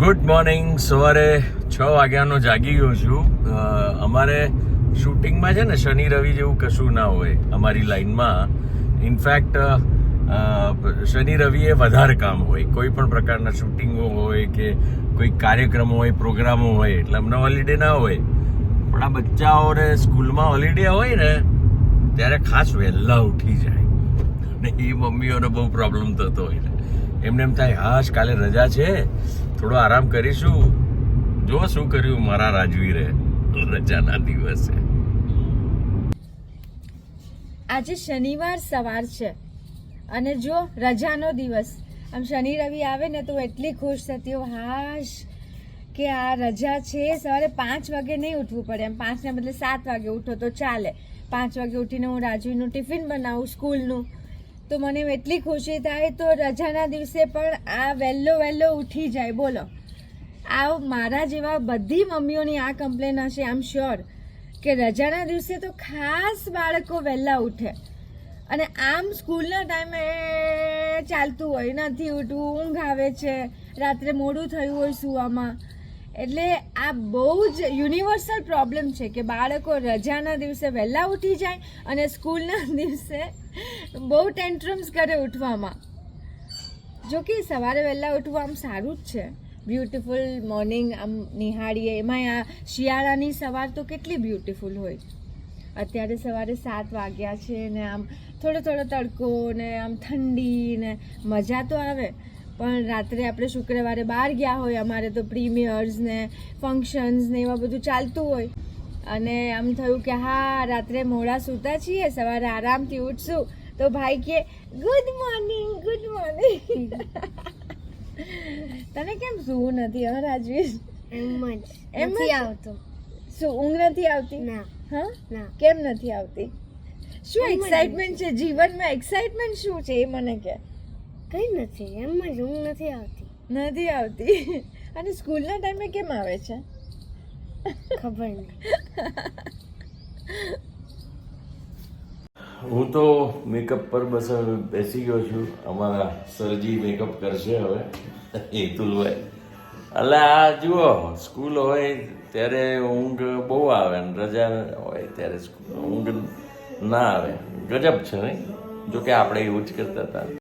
Good morning. સવારે છ વાગ્યાનો જાગી ગયો છું. અમારે શૂટિંગમાં છે ને શનિ રવિ જેવું કશું ના હોય અમારી લાઈનમાં. ઇનફેક્ટ શનિ રવિએ વધારે કામ હોય. કોઈ પણ પ્રકારના શૂટિંગો હોય કે કોઈ કાર્યક્રમો હોય, પ્રોગ્રામો હોય, એટલે અમને હોલિડે ના હોય. પણ આ બચ્ચાઓને સ્કૂલમાં હોલિડે હોય ને, ત્યારે ખાસ વહેલા ઉઠી જાય. અને એ મમ્મીઓને બહુ પ્રોબ્લેમ થતો હોય છે. એમને એમ થાય હાશ કાલે રજા છે. થોડો આરામ કરીશું. જો શું કર્યું, મારા રાજવીરે રજાના દિવસે. આજે શનિવાર સવાર છે. અને જો રજાનો દિવસ, આમ શનિ રવિ આવે ને, તો એટલી ખુશ થતી હોઉં હાશ, કે આ રજા છે. સવારે પાંચ વાગે નહીં ઉઠવું પડે. એમ પાંચને બદલે સાત વાગે ઉઠો તો ચાલે. પાંચ વાગે ઉઠીને હું રાજવીનું ટિફિન બનાવું, સ્કૂલનું. તો મને એટલી ખુશી થાય તો રજાના દિવસે પણ આ વહેલો વહેલો ઉઠી જાય. બોલો. આ મારા જેવા બધી મમ્મીઓની આ કમ્પ્લેન હશે આમ શ્યોર કે રજાના દિવસે તો ખાસ બાળકો વહેલા ઉઠે. અને આમ સ્કૂલના ટાઈમે ચાલતું હોય, નથી ઉઠવું, ઊંઘ આવે છે. રાત્રે મોડું થયું હોય સુવામાં. એટલે આ બહુ જ યુનિવર્સલ પ્રોબ્લેમ છે કે બાળકો રજાના દિવસે વહેલા ઉઠી જાય અને સ્કૂલના દિવસે બહુ ટેન્ટ્રમ્સ કરે ઉઠવામાં. જો કે સવારે વહેલા ઉઠવું આમ સારું જ છે. બ્યુટિફુલ મોર્નિંગ આમ નિહાળીએ. એમાં આ શિયાળાની સવાર તો કેટલી બ્યુટિફુલ હોય. અત્યારે સવારે સાત વાગ્યા છે ને આમ થોડો થોડો તડકો ને આમ ઠંડી ને મજા તો આવે. પણ રાત્રે આપણે શુક્રવારે બહાર ગયા હોય અમારે તો પ્રીમિયર્સ ને ફંક્શન્સ ને એવા બધું ચાલતું હોય. અને આમ થયું કે હા રાત્રે મોડા સૂતા છીએ સવારે આરામથી ઉઠશું. તો ભાઈ કે ગુડ મોર્નિંગ ગુડ મોર્નિંગ તને કેમ સૂવું નથી હા રાજવીર? એમ જ. એમ? નથી આવતો. શું ઊંઘ નથી આવતી? ના. હા? ના. કેમ નથી આવતી? શું એક્સાઇટમેન્ટ છે? જીવનમાં એક્સાઇટમેન્ટ શું છે એ મને કે. કઈ નથી એમમાં જ ઊંઘ નથી આવતી. નથી આવતી. અને સ્કૂલના ટાઈમે કેમ આવે છે? ખબર નહીં. હું તો મેકઅપ પર બસ બેસી ગયો છું. અમારા સરજી મેકઅપ કરશે હવે હેતુલભાઈ. એટલે આ જુઓ સ્કૂલ હોય ત્યારે ઊંઘ બહુ આવે ને રજા હોય ત્યારે ઊંઘ ના આવે. ગજબ છે નહીં? જોકે આપણે એવું જ કરતા હતા.